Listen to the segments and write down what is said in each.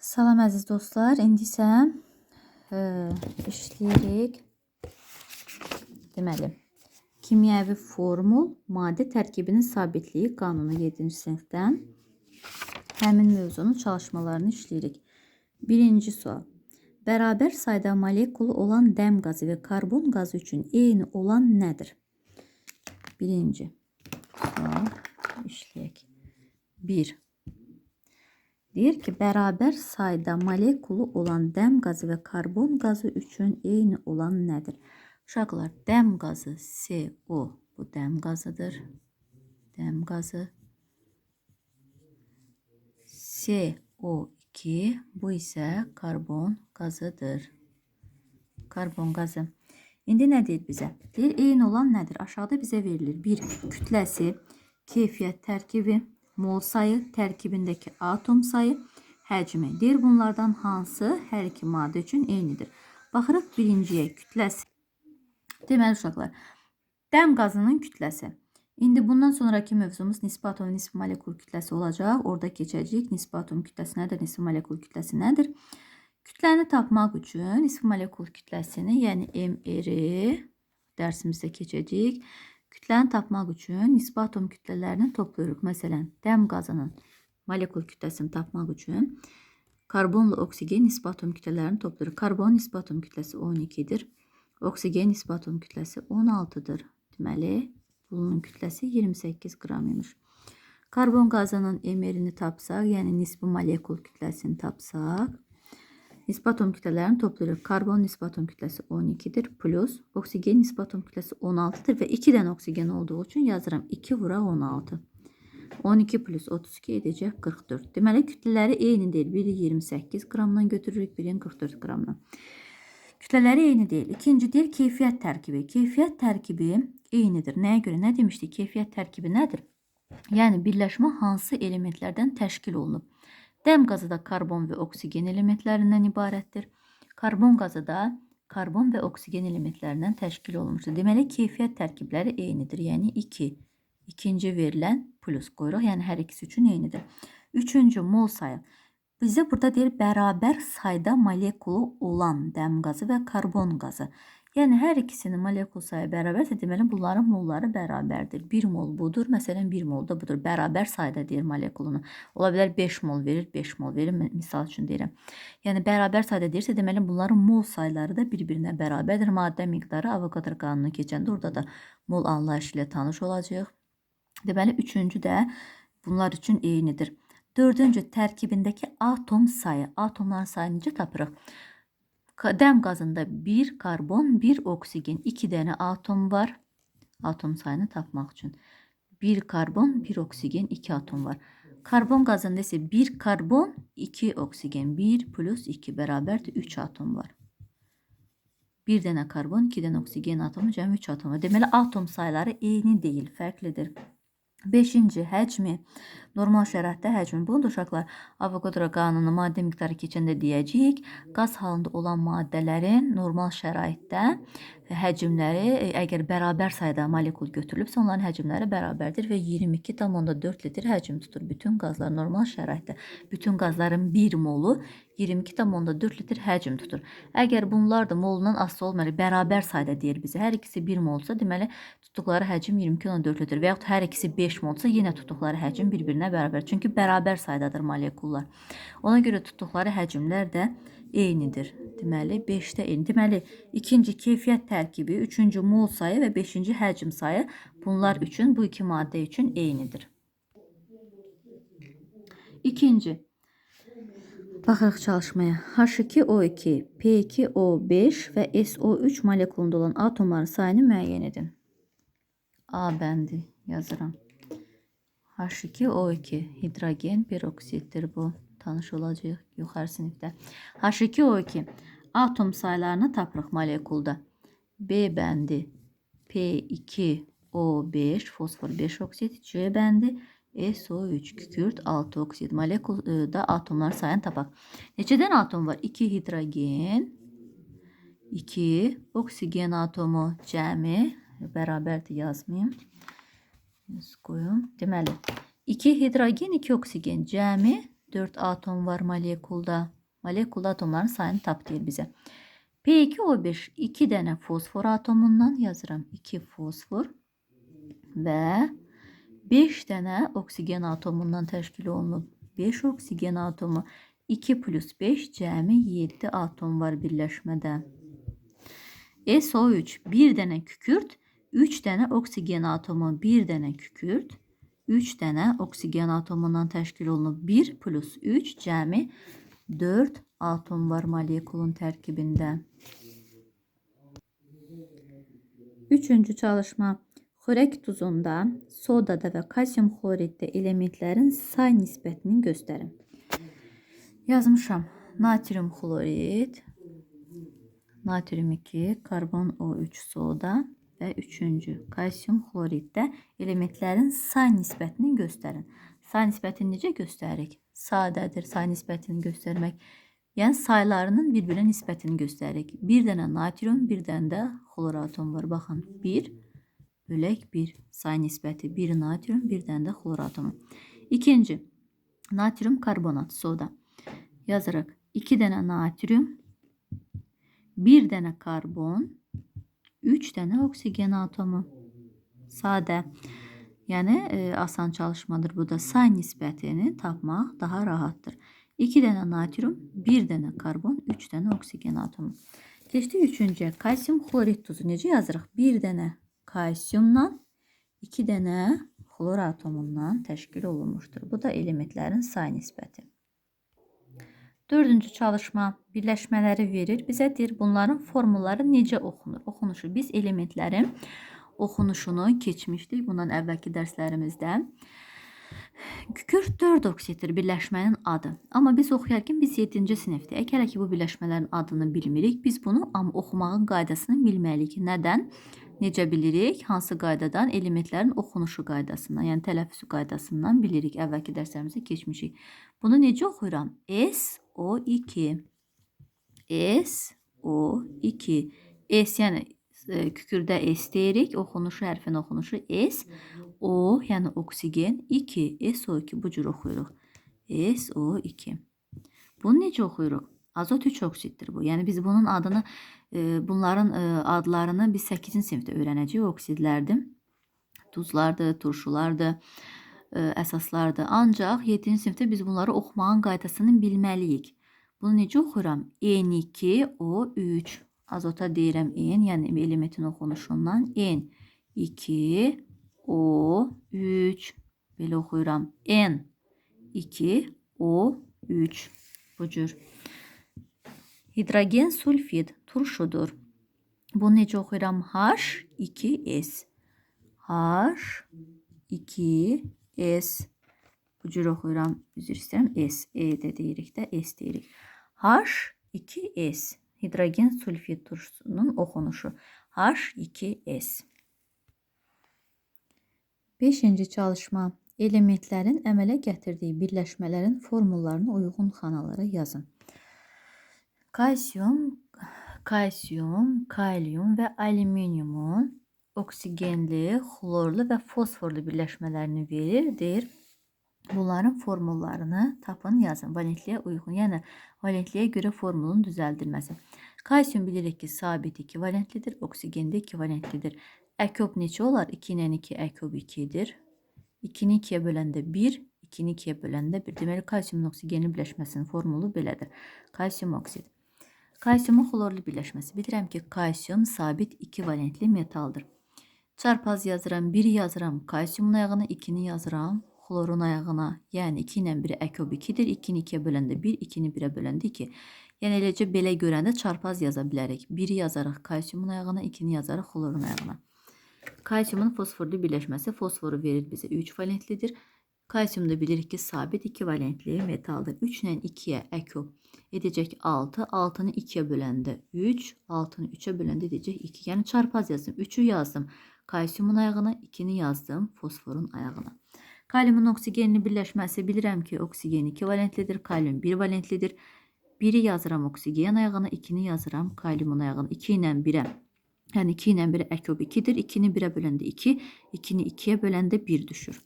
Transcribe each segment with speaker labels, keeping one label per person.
Speaker 1: Salam əziz dostlar. İndi isə e, işləyirik. Deməli, kimyəvi formul, maddə tərkibinin sabitliyi qanunu 7-ci sinifdən həmin mövzunun çalışmalarını işləyirik. Birinci sual. Bərabər sayda molekulu olan dəm qazı və karbon qazı üçün eyni olan nədir? Birinci sual işləyək. 1. Deyir ki, bərabər sayda molekulu olan dəm qazı və karbon qazı üçün eyni olan nədir? Uşaqlar, dəm qazı CO bu dəm qazıdır. Dəm qazı CO2 bu isə karbon qazıdır. Karbon qazı. İndi nə deyir bizə? Deyir eyni olan nədir? Aşağıda bizə verilir. 1. Kütləsi, keyfiyyət tərkibi, mol sayı, tərkibindəki atom sayı, həcmi. Deyir bunlardan hansı hər iki maddə üçün eynidir? Baxırıq birinciyə kütləsi. Deməli uşaqlar, dəm qazının kütləsi. İndi bundan sonraki mövzumuz nisbi atom, nisbi molekul kütləsi olacaq. Orada keçəcəyik. Nisbi atom kütləsi nədir? Nisbi molekul kütləsi nədir? Kütləni tapmaq üçün nisbi molekul kütləsini, yəni MR-i dərsimizdə keçəcəyik. Kütləni tapmaq üçün nisbi atom kütlələrini toplayırıq. Məsələn, dəm qazının molekul kütləsini tapmaq üçün karbonla oksigen nisbi atom kütlələrini toplayırıq. Karbon nisbi atom kütləsi 12-dir. Oksigen nisbi atom kütləsi 16-dır. Deməli, bunun kütləsi 28 qram imiş. Karbon qazının MR-ini tapsaq, yəni nisbi molekul kütləsini tapsaq, nisbi atom kütlələrini toplayırıq. Karbon nisbi atom kütləsi 12-dir. Plus oksigen nisbi atom kütləsi 16-dır və 2 dənə oksigen olduğu üçün yazıram 2 vura 16. 12 plus 32 edəcək 44. Deməli kütlələri eyni deyil. Biri 28 qramdan götürürük, birini 44 qramdan. Kütlələri eyni deyil. İkinci deyil keyfiyyət tərkibi. Keyfiyyət tərkibi eynidir. Nəyə görə? Nə demişdik? Keyfiyyət tərkibi nədir? Yəni birləşmə hansı elementlərdən təşkil olunub? Dəm qazı da karbon və oksigen elementlərindən ibarətdir. Karbon qazı da karbon və oksigen elementlərindən təşkil olunmuşdur. Deməli keyfiyyət tərkibləri eynidir. Yəni 2. İkinci verilən plus qoyuruq. Yəni hər ikisi üçün eynidir. Üçüncü mol sayı. Bizə burada deyir bərabər sayda molekulu olan dəm qazı və karbon qazı. Yəni hər ikisinin molekul sayı bərabərsə, deməli bunların molları bərabərdir. 1 mol budur, məsələn 1 mol da budur. Bərabər sayda deyir molekulunu. Ola bilər 5 mol verir, 5 mol verir, misal üçün deyirəm. Yəni bərabər sayda deyirsə, deməli bunların mol sayları da bir-birinə bərabərdir. Maddə miqdarı Avogadro qanunu keçəndə orada da mol anlayışı ilə tanış olacağıq. Deməli üçüncü də bunlar üçün eynidir. Dördüncü tərkibindəki atom sayı. Atomların sayını necə tapırıq? Dəm qazında bir karbon, bir oksigen, iki dənə atom var. Atom sayını tapmaq üçün. Bir karbon, bir oksigen, iki atom var. Karbon qazında isə bir karbon, iki oksigen, bir plus iki bərabərdir, üç atom var. Bir dənə karbon, iki dənə oksigen atomu, cəmi üç atom var. Deməli, atom sayları eyni deyil, fərqlidir. Beşinci həcmi. Normal şəraitdə həcmi. Bunu da uşaqlar Avogadro qanunu maddə miqdarı keçəndə deyəcəyik. Qaz halında olan maddələrin normal şəraitdə həcmləri e, əgər bərabər sayda molekul götürülübsə onların həcmləri bərabərdir və 22,4 litr həcm tutur bütün qazlar normal şəraitdə. Bütün qazların 1 molu 22,4 litr həcm tutur. Əgər bunlar da molundan asılı olmayaraq bərabər sayda deyir bizə. Hər ikisi 1 molsa, deməli tutduqları həcm 22,4 litr və yaxud hər ikisi 5 molsa yenə tutduqları həcm bir-birinə bərabər. Çünki saydadır molekullar. Ona görə tutduqları həcmlər də eynidir. Deməli 5-də eyni. Deməli ikinci keyfiyyət tərkibi, üçüncü mol sayı və beşinci həcm sayı bunlar üçün bu iki maddə üçün eynidir. İkinci Baxırıq çalışmaya. H2O2, P2O5 və SO3 molekulunda olan atomların sayını müəyyən edin. A bəndi yazıram. H2O2 hidrogen peroksiddir bu. Tanış olacağıq yuxarı sinifdə. H2O2 atom saylarını tapırıq molekulda. B bəndi P2O5 fosfor 5 oksid, C bəndi SO3 kükürt 6 oksid molekulda atomlar sayını tapaq. Neçədən atom var? 2 hidrogen, 2 oksigen atomu cəmi bərabərdir yazmayım. Yaz qoyum. Deməli 2 hidrogen, 2 oksigen cəmi 4 atom var molekulda. Molekulda atomların sayını tap deyir bizə. P2O5 2 dənə fosfor atomundan yazıram. 2 fosfor və 5 dənə oksigen atomundan təşkil olunub. 5 oksigen atomu 2 plus 5 cəmi 7 atom var birləşmədə. SO3 bir dənə kükürt, 3 dənə oksigen atomu, 1 dənə kükürt, 3 dənə oksigen atomundan təşkil olunub. 1 plus 3 cəmi 4 atom var molekulun tərkibində. Üçüncü çalışma. Xörək duzunda, sodada və kalsium xloriddə elementlərin say nisbətini göstərin. Yazmışam. Natrium xlorid, natrium 2, karbon O3 soda və üçüncü kalsium xloriddə elementlərin say nisbətini göstərin. Say nisbətini necə göstəririk? Sadədir say nisbətini göstərmək. Yəni saylarının bir-birinə nisbətini göstəririk. Bir dənə natrium, bir dənə də xlor atom var. Baxın, 1 bölək 1 say nisbəti. 1 natrium, bir dənə də xlor atomu. İkinci, natrium karbonat soda. Yazırıq. 2 dənə natrium, 1 dənə karbon, 3 dənə oksigen atomu. Sadə. Yəni e, asan çalışmadır bu da. Say nisbətini tapmaq daha rahatdır. 2 dənə natrium, 1 dənə karbon, 3 dənə oksigen atomu. Keçdik üçüncüyə. Kalsium xlorid tuzu necə yazırıq? 1 dənə kalsiumdan 2 dənə xlor atomundan təşkil olunmuşdur. Bu da elementlərin say nisbəti. Dördüncü çalışma birləşmələri verir. Bizə deyir bunların formulları necə oxunur? Oxunuşu biz elementlərin oxunuşunu keçmişdik bundan əvvəlki dərslərimizdə. Kükürt 4 oksiddir birləşmənin adı. Amma biz oxuyarkən biz 7-ci sinifdəyik. Hələ ki bu birləşmələrin adını bilmirik. Biz bunu amma oxumağın qaydasını bilməliyik. Nədən? Necə bilirik? Hansı qaydadan? Elementlərin oxunuşu qaydasından, yəni tələffüzü qaydasından bilirik. Əvvəlki dərslərimizdə keçmişik. Bunu necə oxuyuram? SO2. SO2. S yəni e, kükürdə S deyirik. Oxunuşu, hərfin oxunuşu S. O yəni oksigen 2. SO2 bu cür oxuyuruq. SO2. Bunu necə oxuyuruq? Azot 3 oksiddir bu. Yəni biz bunun adını, e, bunların e, adlarını biz 8-ci sinifdə öyrənəcəyik. Oksidlərdir, duzlardır, turşulardır, e, əsaslardır. Ancaq 7-ci sinifdə biz bunları oxumağın qaydasını bilməliyik. Bunu necə oxuyuram? N2O3. Azota deyirəm N, yəni elementin oxunuşundan N2 O3 belə oxuyuram. N2 O3 bu cür. Hidrogen sulfid turşudur. Bunu necə oxuyuram? H2S. H2S. Bu cür oxuyuram. Üzr istəyirəm. S. E də deyirik də. S deyirik. H2S. Hidrogen sulfid turşusunun oxunuşu. H2S. Beşinci çalışma. Elementlərin əmələ gətirdiyi birləşmələrin formullarına uyğun xanaları yazın. Kalsiyum, kalsiyum, kalyum və alüminiumun oksigenli, xlorlu və fosforlu birləşmələrini verir. Deyir, bunların formullarını tapın, yazın. Valentliyə uyğun, yəni valentliyə görə formulun düzəldilməsi. Kalsiyum bilirik ki, sabit 2 valentlidir, oksigen də 2 valentlidir. Əkob neçə olar? 2 ilə 2 əkob 2-dir. 2-ni 2-yə böləndə 1, 2-ni 2-yə böləndə 1. Deməli, kalsiumun oksigenli birləşməsinin formulu belədir. Kalsium oksid. Kalsiumun xlorlu birləşməsi. Bilirəm ki, kalsium sabit 2 valentli metaldır. Çarpaz yazıram, 1 yazıram, kalsiumun ayağına, 2-ni yazıram, xlorun ayağına. Yəni 2 ilə 1 əkob 2-dir. 2-ni 2-yə böləndə 1, 2-ni 1-ə böləndə 2. Yəni eləcə belə görəndə çarpaz yaza bilərik. 1-i yazarıq kalsiumun ayağına, 2-ni yazarıq xlorun ayağına. Kalsiumun fosforlu birləşməsi fosforu verir bizə 3 valentlidir. Kalsium da bilirik ki sabit 2 valentli metaldır. 3 ilə 2-yə əkob edəcək 6. 6-nı 2-yə böləndə 3. 6-nı 3-ə böləndə edəcək 2. Yəni çarpaz yazdım. 3-ü yazdım. Kalsiumun ayağına 2-ni yazdım fosforun ayağına. Kaliumun oksigenli birləşməsi bilirəm ki oksigen 2 valentlidir. Kalium 1 valentlidir. 1-i yazıram oksigen ayağına, 2-ni yazıram kaliumun ayağına. 2 ilə 1-ə Yəni 2 ilə 1 əkob 2-dir. 2-ni 1-ə böləndə 2, 2-ni 2-yə böləndə 1 düşür.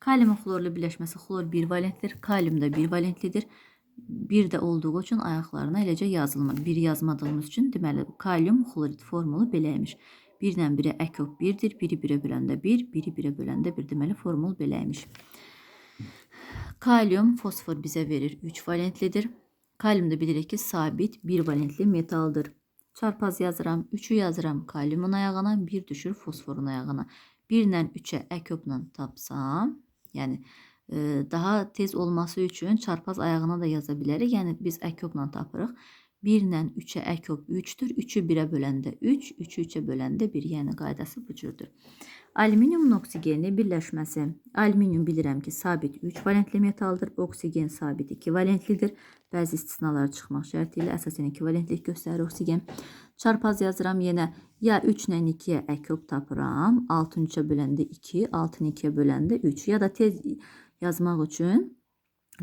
Speaker 1: Kalium xlorlu birləşməsi xlor 1 valentlidir. Kalium da 1 valentlidir. Bir də olduğu üçün ayaqlarına eləcə yazılmır. Bir yazmadığımız üçün deməli kalium xlorid formulu beləymiş. 1 ilə 1-ə əkok 1-dir. 1-i 1-ə böləndə 1, 1-i 1-ə böləndə 1. Deməli formul beləymiş. Kalium fosfor bizə verir 3 valentlidir. Kalium da bilirik ki sabit 1 valentli metaldır. Çarpaz yazıram, 3'ü yazıram kaliumun ayağına, 1 düşür fosforun ayağına. 1 ilə 3'ə əkobla tapsam, yəni e, daha tez olması üçün çarpaz ayağına da yaza bilərik. Yəni biz əkobla tapırıq. 1 ilə 3-ə əkob 3-dür. 3-ü 1-ə böləndə 3, 3-ü 3-ə böləndə 1. Yəni qaydası bu cürdür. Alüminiumun oksigenli birləşməsi. Alüminium bilirəm ki, sabit 3 valentli metaldır. Oksigen sabit 2 valentlidir. Bəzi istisnalar çıxmaq şərti ilə əsasən 2 valentlik göstərir oksigen. Çarpaz yazıram yenə ya 3 ilə 2-yə əkob tapıram. 6-nı 3-ə böləndə 2, 6-nı 2-yə böləndə 3. Ya da tez yazmaq üçün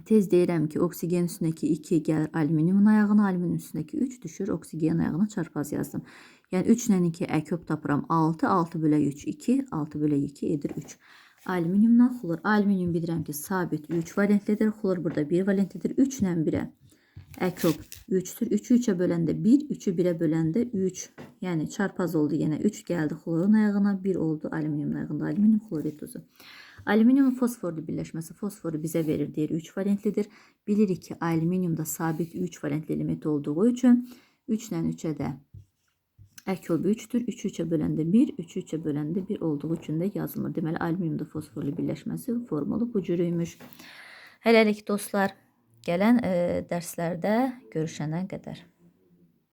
Speaker 1: Tez deyirəm ki, oksigen üstündəki 2 gəlir alüminiumun ayağına, alüminium üstündəki 3 düşür oksigen ayağına çarpaz yazdım. Yəni 3 ilə 2 əkob tapıram 6, 6 bölə 3 2, 6 bölə 2 edir 3. Alüminiumdan xlor. Alüminium bilirəm ki, sabit 3 valentlidir. Xlor burada 1 valentlidir. 3 ilə 1-ə əkob 3-dür. 3-ü 3-ə böləndə 1, 3-ü 1-ə böləndə 3. Yəni çarpaz oldu yenə 3 gəldi xlorun ayağına, 1 oldu alüminiumun ayağında. Alüminium xlorid tuzu. Alüminium fosforlu birləşməsi fosforu bizə verir deyir 3 valentlidir. Bilirik ki, alüminiumda sabit 3 valentli element olduğu üçün 3 ilə 3-ə də əkob 3-dür. 3-ü 3-ə böləndə 1, 3-ü 3-ə böləndə 1 olduğu üçün də yazılmır. Deməli, alüminiumda fosforlu birləşməsi formulu bu cürüymüş. Hələlik dostlar, gələn e, dərslərdə görüşənə qədər.